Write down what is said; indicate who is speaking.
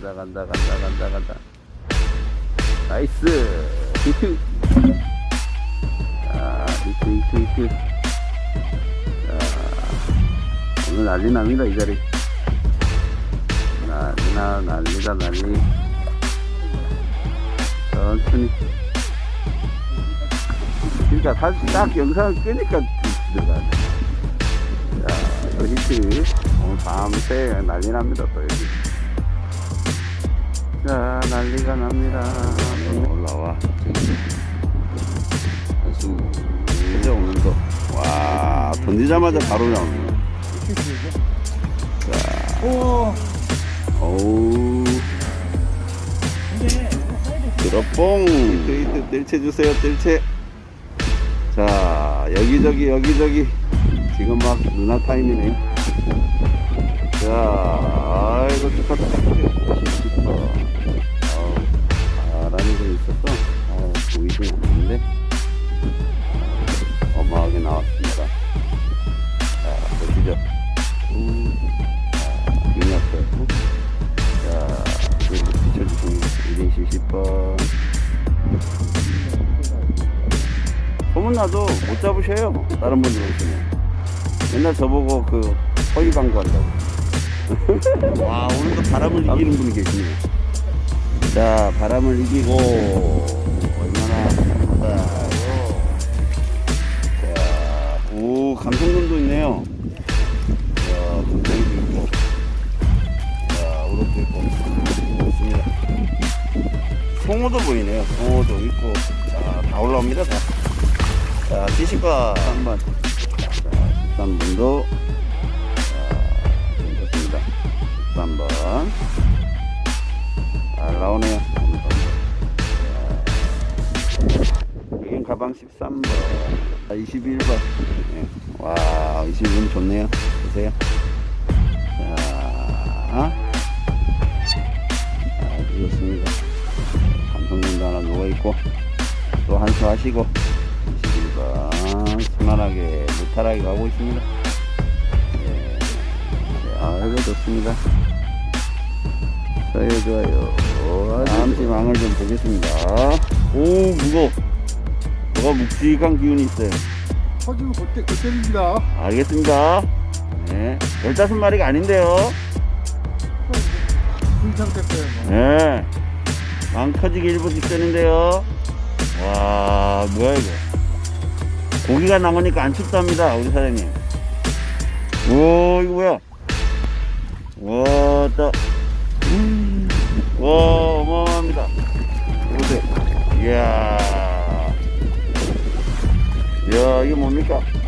Speaker 1: 간다 간다 간다 간다 나이스. 히트. 자 히트 히트 히트. 자 오늘 난리 납니다 이 자리. 난리나 난리다 난리. 천천히. 그러니까 사실 딱 영상을 끄니까 들어가네 자, 또 히트. 오늘 밤새 난리 납니다, 또 여기. 자, 난리가 납니다. 또 올라와. 다시, 이제 오는 거. 와, 던지자마자 바로 나오네. 자,
Speaker 2: 오,
Speaker 1: 어우,
Speaker 2: 근데
Speaker 1: 드롭봉. 히트, 히트, 뜰채 주세요, 뜰채. 자, 여기저기, 여기저기. 지금 막 누나 타임이네. 자, 아이고, 축하, 축하. 않는데, 어, 어마하게 나왔습니다. 자, 보시죠. 음, 자, 빅나트. 자, 그리고 비춰주신 1인 70번. 소문나도 못 잡으셔요. 다른 분들 오시면. 맨날 저보고 그 허위 광고한다고. 와, 오늘도 바람을 이기는 분이 계시네요. 자, 바람을 이기고, 얼마나. 자, 오, 감성돔도 있네요. 자, 감성도 있고. 좋습니다. 송어도 보이네요. 송어도 있고. 자, 다 올라옵니다, 다. 자, 지식과 3번. 자, 13번도. 가방 13번. 자, 21번. 예. 와, 21번 좋네요. 보세요. 자, 아주 좋습니다. 감성님도 하나 누워있고, 또 한수 하시고, 21번 순환하게, 무탈하게 가고 있습니다. 예, 네, 아이고, 좋습니다. 좋아요, 좋아요. 팀 왕을 좀 보겠습니다. 오, 무거 뭐가 묵직한 기운이 있어요.
Speaker 2: 터지면 그때 그때입니다.
Speaker 1: 알겠습니다. 네. 15마리가 아닌데요.
Speaker 2: 분창됐어요. 뭐.
Speaker 1: 네. 망 터지기 일부 직전인데요. 와, 뭐야, 이거. 고기가 남으니까 안 춥답니다, 우리 사장님. 오, 이거 뭐야. 와, 또. 이